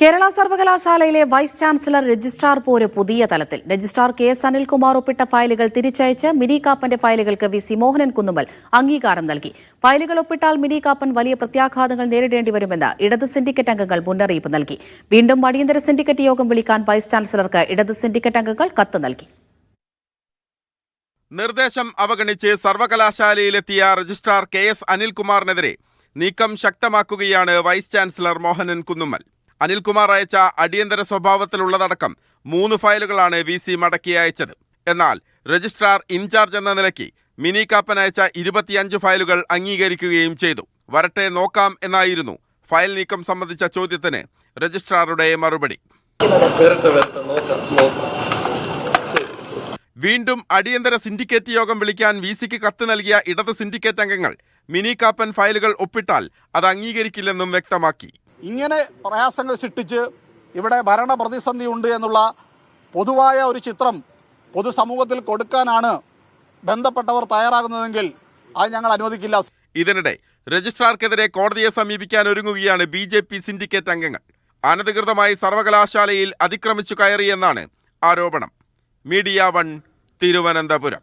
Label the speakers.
Speaker 1: കേരള സർവകലാശാലയിലെ vice chancellor registrar പോര് പുതിയ തലത്തിൽ. രജിസ്ട്രാർ കെ എസ് അനിൽകുമാർ ഒപ്പിട്ട ഫയലുകൾ തിരിച്ചയച്ച് മിനി കാപ്പന്റെ ഫയലുകൾക്ക് വി സി മോഹനൻ കുന്നുമ്മൽ അംഗീകാരം നൽകി. ഫയലുകൾ ഒപ്പിട്ടാൽ മിനി കാപ്പൻ വലിയ പ്രത്യാഘാതങ്ങൾ നേരിടേണ്ടി വരുമെന്ന് ഇടത് സിൻഡിക്കറ്റ് അംഗങ്ങൾ മുന്നറിയിപ്പ് നൽകി. വീണ്ടും അടിയന്തര സിൻഡിക്കറ്റ് യോഗം വിളിക്കാൻ വൈസ് ചാൻസലർക്ക് ഇടത് സിൻഡിക്കറ്റ് അംഗങ്ങൾ കത്ത് നൽകി.
Speaker 2: നിർദ്ദേശം അവഗണിച്ച് സർവകലാശാലയിലെത്തിയ രജിസ്ട്രാർ കെ എസ് അനിൽകുമാറിനെതിരെ നീക്കം ശക്തമാക്കുകയാണ് വൈസ് ചാൻസലർ മോഹനൻ കുന്നുമ്മൽ. അനിൽകുമാർ അയച്ച അടിയന്തര സ്വഭാവത്തിലുള്ളതടക്കം മൂന്ന് ഫയലുകളാണ് വി സി മടക്കി അയച്ചത്. എന്നാൽ രജിസ്ട്രാർ ഇൻചാർജ് എന്ന നിലയ്ക്ക് മിനി കാപ്പൻ അയച്ച ഇരുപത്തിയഞ്ച് ഫയലുകൾ അംഗീകരിക്കുകയും ചെയ്തു. വരട്ടെ നോക്കാം എന്നായിരുന്നു ഫയൽ നീക്കം സംബന്ധിച്ച ചോദ്യത്തിന് രജിസ്ട്രാറുടെ മറുപടി. വീണ്ടും അടിയന്തര സിൻഡിക്കേറ്റ് യോഗം വിളിക്കാൻ വി സിക്ക് കത്ത് നൽകിയ ഇടത് സിൻഡിക്കേറ്റ് അംഗങ്ങൾ മിനി കാപ്പൻ ഫയലുകൾ ഒപ്പിട്ടാൽ അത് അംഗീകരിക്കില്ലെന്നും വ്യക്തമാക്കി.
Speaker 3: ഇങ്ങനെ പ്രയാസങ്ങൾ സൃഷ്ടിച്ച് ഇവിടെ ഭരണ പ്രതിസന്ധി ഉണ്ട് എന്നുള്ള പൊതുവായ ഒരു ചിത്രം പൊതുസമൂഹത്തിൽ കൊടുക്കാനാണ് ബന്ധപ്പെട്ടവർ തയ്യാറാകുന്നതെങ്കിൽ അത് ഞങ്ങൾ അനുവദിക്കില്ല.
Speaker 2: ഇതിനിടെ രജിസ്ട്രാർക്കെതിരെ കോടതിയെ സമീപിക്കാൻ ഒരുങ്ങുകയാണ് ബി ജെ പി സിൻഡിക്കേറ്റ് അംഗങ്ങൾ. അനധികൃതമായി സർവകലാശാലയിൽ അതിക്രമിച്ചു കയറിയെന്നാണ് ആരോപണം. Media one Thiruvananthapuram.